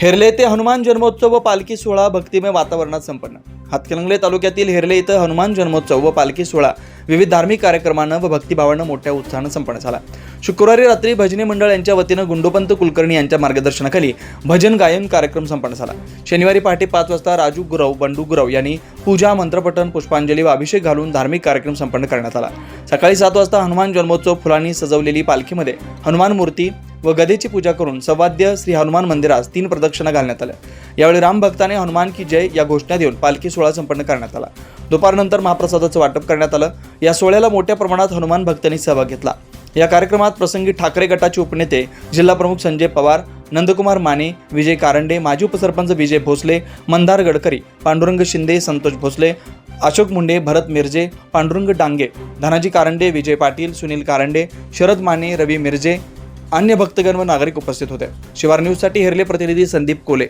हेरले येथे हनुमान जन्मोत्सव व पालखी सोहळा भक्तिमय वातावरणात संपन्न. हातकलंगले तालुक्यातील हेरले इथं हनुमान जन्मोत्सव व पालखी सोहळा विविध धार्मिक कार्यक्रमानं व भक्तिभावानं मोठ्या उत्साहानं संपन्न झाला. शुक्रवारी रात्री भजनी मंडळ यांच्या वतीनं गुंडोपंत कुलकर्णी यांच्या मार्गदर्शनाखाली भजन गायन कार्यक्रम संपन्न झाला. शनिवारी पहाटे पाच वाजता राजू गुरव बंडू गुरव यांनी पूजा मंत्रपठण पुष्पांजली व अभिषेक घालून धार्मिक कार्यक्रम संपन्न करण्यात आला. सकाळी सात वाजता हनुमान जन्मोत्सव फुलांनी सजवलेली पालखीमध्ये हनुमान मूर्ती व गदेची पूजा करून सवाद्य श्री हनुमान मंदिरास तीन प्रदक्षिणा घालण्यात आल्या. यावेळी राम भक्ताने हनुमान की जय या घोषणा देऊन पालखी सोहळा संपन्न करण्यात आला. दुपारनंतर महाप्रसादाचं वाटप करण्यात आलं. या सोहळ्याला मोठ्या प्रमाणात हनुमान भक्तांनी सहभाग घेतला. या कार्यक्रमात प्रसंगी ठाकरे गटाचे उपनेते जिल्हाप्रमुख संजय पवार नंदकुमार माने विजय कारंडे माजी उपसरपंच विजय भोसले मंदार गडकरी पांडुरंग शिंदे संतोष भोसले अशोक मुंडे भरत मिरजे पांडुरंग डांगे धनाजी कारंडे विजय पाटील सुनील कारंडे शरद माने रवी मिरजे अन्य भक्तगण व नागरिक उपस्थित होते. शिवार न्यूजसाठी हेरले प्रतिनिधी संदीप कोले.